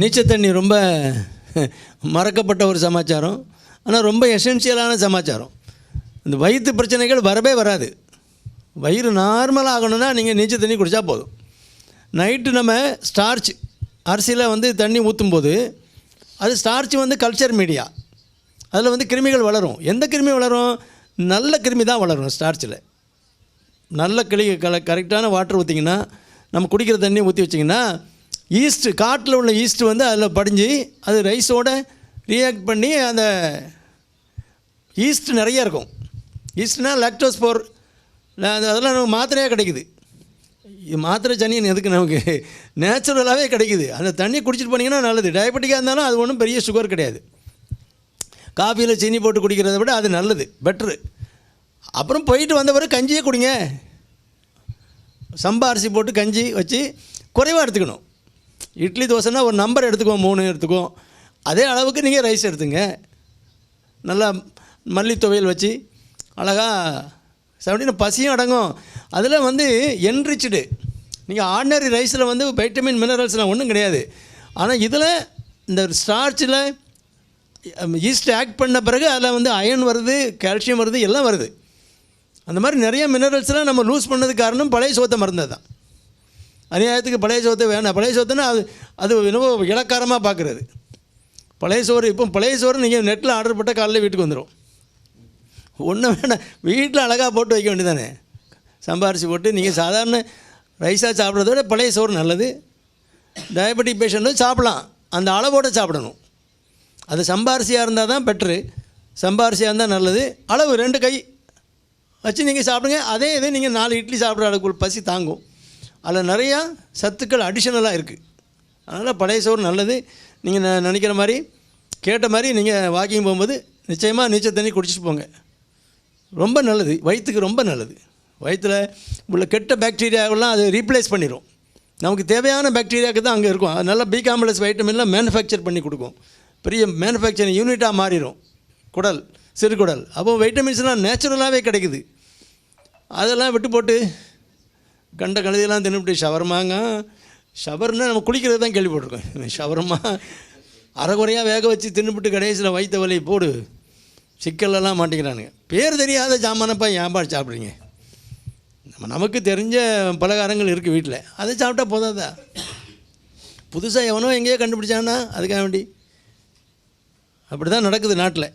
நீச்சல் தண்ணி ரொம்ப மறக்கப்பட்ட ஒரு சமாச்சாரம். ஆனால் ரொம்ப எசென்ஷியலான சமாச்சாரம். இந்த வயிற்று பிரச்சனைகள் வரவே வராது. வயிறு நார்மலாக ஆகணும்னா நீங்கள் நீச்சல் தண்ணி குடித்தா போதும். நைட்டு நம்ம ஸ்டார்ச் அரிசியில் வந்து தண்ணி ஊற்றும்போது அது ஸ்டார்ச் வந்து கல்ச்சர் மீடியா அதில் வந்து கிருமிகள் வளரும். எந்த கிருமி வளரும்? நல்ல கிருமி தான் வளரும் ஸ்டார்ச்சில் நல்ல கிளி கல கரெக்டான வாட்டர் ஊற்றிங்கன்னா நம்ம குடிக்கிற தண்ணி ஊற்றி வச்சிங்கன்னா ஈஸ்ட்டு காட்டில் உள்ள ஈஸ்ட்டு வந்து அதில் படிஞ்சு அது ரைஸோட ரியாக்ட் பண்ணி அந்த ஈஸ்ட் நிறைய இருக்கும். ஈஸ்ட்னா லாக்டோஸ் போர் அதெல்லாம் நமக்கு மாத்திரையாக கிடைக்குது. மாத்திரை சனியன் எதுக்கு நமக்கு? நேச்சுரலாகவே கிடைக்குது. அந்த தண்ணி குடிச்சிட்டு போனீங்கன்னா நல்லது. டயபெட்டிக்காக இருந்தாலும் அது ஒன்றும் பெரிய சுகர் கிடையாது. காஃபியில் சீனி போட்டு குடிக்கிறத விட அது நல்லது பெட்ரு அப்புறம் போயிட்டு வந்த பிறகு கஞ்சியே குடிங்க. சம்பா அரிசி போட்டு கஞ்சி வச்சு குறைவாக எடுத்துக்கணும். இட்லி தோசைன்னா ஒரு நம்பர் எடுத்துக்குவோம் மூணு எடுத்துக்குவோம். அதே அளவுக்கு நீங்கள் ரைஸ் எடுத்துங்க. நல்லா மல்லி துவையல் வச்சு அழகாக சாப்பிட்டீங்கன்னா பசியும் அடங்கும். அதில் வந்து என்ரிச்சுடு நீங்கள் ஆர்டினரி ரைஸில் வந்து வைட்டமின் மினரல்ஸ்லாம் ஒன்றும் கிடையாது. ஆனால் இதில் இந்த ஸ்டார்ச்சில் ஈஸ்ட் ஆக்ட் பண்ண பிறகு அதில் வந்து அயன் வருது கால்சியம் வருது எல்லாம் வருது. அந்த மாதிரி நிறைய மினரல்ஸ்லாம் நம்ம லூஸ் பண்ணதுக்கு காரணம் பழைய சோத்தை மருந்தது தான் அநியாயத்துக்கு பழைய சோத்தை வேணாம். பழைய சோத்துன்னா அது அது என்னவோ இலக்காரமாக பார்க்குறது பழைய சோறு இப்போ பழைய சோறு நீங்கள் நெட்டில் ஆர்டர் போட்டால் காலையில் வீட்டுக்கு வந்துடும் ஒன்றும் வேணாம் வீட்டில் அழகாக போட்டு வைக்க வேண்டியதானே சம்பாரிச்சு போட்டு நீங்கள் சாதாரண ரைஸாக சாப்பிட்றத விட பழைய சோறு நல்லது. டயபெட்டிக் பேஷண்ட்டும் சாப்பிட்லாம். அந்த அளவோடு சாப்பிடணும். அது சம்பாரிசியாக இருந்தால் தான் பெட்ரு. சம்பாரிசியாக இருந்தால் நல்லது. அளவு ரெண்டு கை வச்சு நீங்கள் சாப்பிடுங்க. அதே இது நீங்கள் நாலு இட்லி சாப்பிட்ற அளவுக்கு பசி தாங்கும். அதில் நிறையா சத்துக்கள் அடிஷனலாக இருக்குது அதனால் பழைய சோறு நல்லது. நீங்கள் ந- நினைக்கிற மாதிரி கேட்ட மாதிரி நீங்கள் வாக்கிங் போகும்போது நிச்சயமாக நீச்சல் தண்ணி குடிச்சிட்டு போங்க. ரொம்ப நல்லது. வயிற்றுக்கு ரொம்ப நல்லது. வயிற்றில் உள்ள கெட்ட பாக்டீரியாவெல்லாம் அது ரீப்ளேஸ் பண்ணிடும் நமக்கு தேவையான பாக்டீரியாவுக்கு தான் அங்கே இருக்கும். அது நல்லா பி காம்ப்ளெக்ஸ் வைட்டமின்லாம் மேனுஃபேக்சர் பண்ணி கொடுக்கும். பெரிய மேனுஃபேக்சரிங் யூனிட்டாக மாறிடும் குடல் சிறுகுடல் அப்போ வைட்டமின்ஸ்லாம் நேச்சுரலாகவே கிடைக்குது. அதெல்லாம் விட்டு போட்டு கண்ட கழுதியெல்லாம் தின்னுபிட்டு ஷவர்மாங்க. ஷவர்னா நம்ம குளிக்கிறது தான் கேள்விப்பட்டிருக்கோம். ஷவர்மா அரைகுறையாக வேக வச்சு தின்னுபிட்டு கடைசியில் வைத்த வலி போடு. சிக்கல்லாம் மாட்டேங்கிறானுங்க பேர் தெரியாத சாமானப்பா ஏன்பா சாப்பிட்றீங்க. நம்ம நமக்கு தெரிஞ்ச பலகாரங்கள் இருக்குது வீட்டில் அதை சாப்பிட்டா போதாதா? புதுசாக எவனோ எங்கேயோ கண்டுபிடிச்சானா அதுக்காக வேண்டி. அப்படி தான் நடக்குது நாட்டில்.